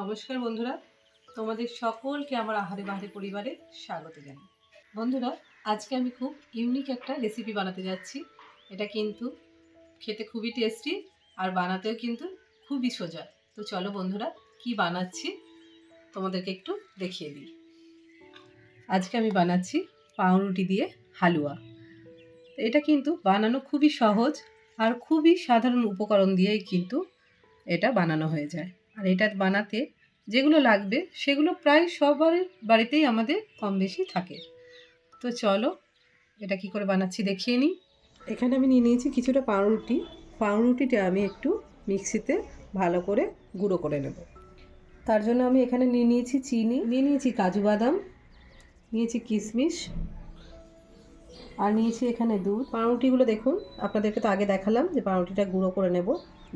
নমস্কার বন্ধুরা, তোমাদের সকলকে আমার আহারে বাহারে পরিবারে স্বাগত জানাই। বন্ধুরা, আজকে আমি খুব ইউনিক একটা রেসিপি বানাতে যাচ্ছি। এটা কিন্তু খেতে খুবই টেস্টি আর বানাতেও কিন্তু খুবই সোজা। তো চলো বন্ধুরা, কি বানাচ্ছি তোমাদেরকে একটু দেখিয়ে দিই। আজকে আমি বানাচ্ছি পাউরুটি দিয়ে হালুয়া। এটা কিন্তু বানানো খুবই সহজ আর খুবই সাধারণ উপকরণ দিয়েই কিন্তু এটা বানানো হয়ে যায়। আর এটা বানাতে যেগুলো লাগবে, সেগুলো প্রায় সবার বাড়িতেই আমাদের কম বেশি থাকে। তো চলো, এটা কি করে বানাচ্ছি দেখিয়ে নিই। এখানে আমি নিয়ে নিয়েছি কিছুটা পাউরুটি। পাউরুটিটা আমি একটু মিক্সিতে ভালো করে গুঁড়ো করে নেব। তার জন্য আমি এখানে নিয়ে নিয়েছি চিনি, নিয়ে নিয়েছি কাজু বাদাম, নিয়েছি কিশমিশ আর নিয়েছি এখানে দুধ। পাউরুটিগুলো দেখুন, আপনাদেরকে তো আগে দেখালাম যে পাউরুটিটা গুঁড়ো করে নেব।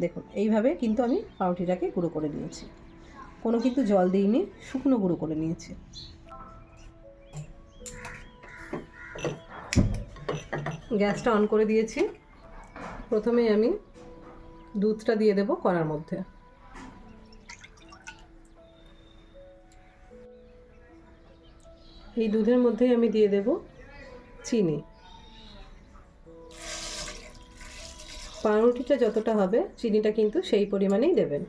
দেখুন, এইভাবে কিন্তু আমি পাউরুটিটাকে গুঁড়ো করে নিয়েছি। কোনো কিন্তু জল দিইনি, শুকনো গুঁড়ো করে নিয়েছি। গ্যাসটা অন করে দিয়েছি। প্রথমে আমি দুধটা দিয়ে দেব কড়ার মধ্যে। এই দুধের মধ্যেই আমি দিয়ে দেব চিনি। পাউরুটিটা যতটা হবে, চিনিটা কিন্তু সেই পরিমাণেই দেবেন।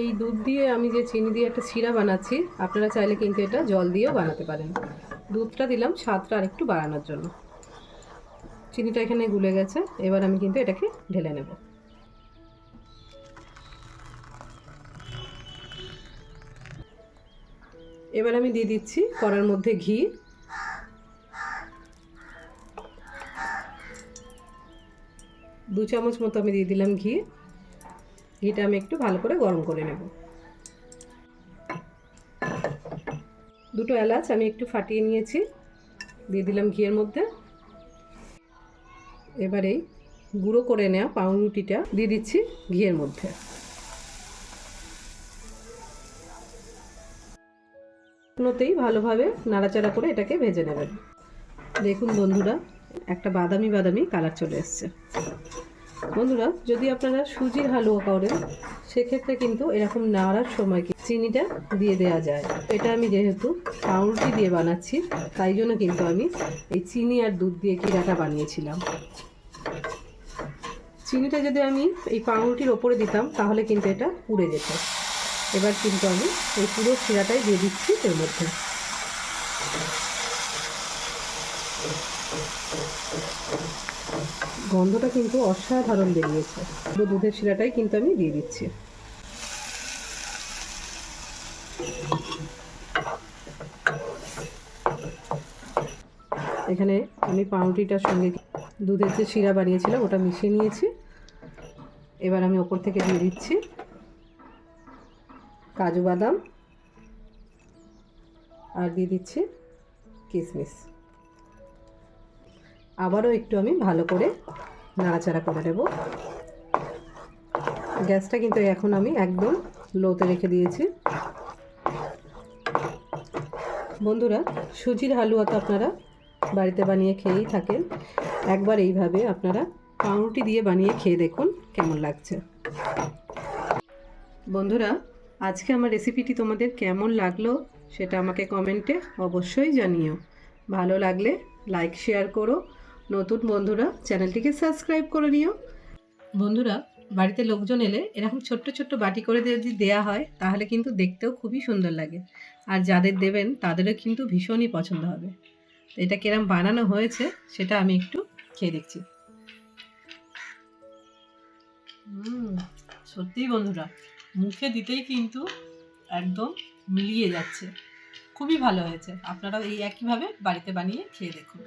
এই দুধ দিয়ে আমি যে চিনি দিয়ে একটা শিরা বানাচ্ছি, আপনারা চাইলে কিন্তু এটা জল দিয়েও বানাতে পারেন। দুধটা দিলাম স্বাদটা আরেকটু বাড়ানোর জন্য। চিনিটা এখানে গুলে গেছে, এবার আমি কিন্তু এটাকে ঢেলে নেব। এবার আমি দিয়ে দিচ্ছি কড়ার মধ্যে ঘি দু চামচ মতো আমি দিয়ে দিলাম ঘি। ঘিটা আমি একটু ভালো করে গরম করে নেব। দুটো এলাচ আমি একটু ফাটিয়ে নিয়েছি। দিয়ে দিলাম ঘিয়ের মধ্যে। এবারে গুঁড়ো করে নেওয়া পাউরুটিটা দিয়ে দিচ্ছি ঘিয়ের মধ্যে। শুকনোতেই ভালোভাবে নাড়াচাড়া করে এটাকে ভেজে নেবেন। দেখুন বন্ধুরা একটা বাদামি বাদামি কালার চলে এসছে। বন্ধুরা, যদি আপনারা সুজির হালুয়া করেন, সেক্ষেত্রে কিন্তু এরকম নাড়ার সময় চিনিটা দিয়ে দেওয়া যায়। এটা আমি যেহেতু পাউরুটি দিয়ে বানাচ্ছি, তাই জন্য কিন্তু আমি এই চিনি আর দুধ দিয়ে কিরাটা বানিয়েছিলাম। চিনিটা যদি আমি এই পাউরুটির ওপরে দিতাম, তাহলে কিন্তু এটা পুড়ে যেত। এবার কিন্তু আমি এই পুরো শিরাটাই দিয়ে দিচ্ছি এর মধ্যে। গন্ধটা কিন্তু অসাধারণ বেরিয়েছে। পুরো দুধের শিরাটাই কিন্তু আমি দিয়ে দিচ্ছি। এখানে আমি পাউরুটিটার সঙ্গে দুধের যে শিরা বানিয়েছিলাম, ওটা মিশিয়ে নিয়েছি। এবার আমি ওপর থেকে দিয়ে দিচ্ছি কাজু বাদাম। আর দিয়ে দিচ্ছি কিশমিশ আবারও একটু আমি ভালো করে নাড়াচাড়া করে দেব গ্যাসটা কিন্তু এখন আমি একদম লোতে রেখে দিয়েছি। বন্ধুরা, সুজির হালুয়া তো আপনারা বাড়িতে বানিয়ে খেয়েই থাকেন। একবার এইভাবে আপনারা পাউরুটি দিয়ে বানিয়ে খেয়ে দেখুন কেমন লাগছে। বন্ধুরা, আজকে আমার রেসিপিটি তোমাদের কেমন লাগল সেটা আমাকে কমেন্টে অবশ্যই জানিও। ভালো লাগলে লাইক, শেয়ার করো। নতুন বন্ধুরা, চ্যানেলটিকে সাবস্ক্রাইব করে নিও। বন্ধুরা, বাড়িতে লোকজন এলে এরকম ছোট্ট ছোট্ট বাটি করে যদি দেয়া হয়, তাহলে কিন্তু দেখতেও খুবই সুন্দর লাগে। আর যাদের দেবেন, তাদেরও কিন্তু ভীষণই পছন্দ হবে। তো এটা কিরম বানানো হয়েছে, সেটা আমি একটু খেয়ে দেখছি। সত্যিই বন্ধুরা, মুখে দিতেই কিন্তু একদম মিলিয়ে যাচ্ছে। খুবই ভালো হয়েছে। আপনারাও এই একইভাবে বাড়িতে বানিয়ে খেয়ে দেখুন।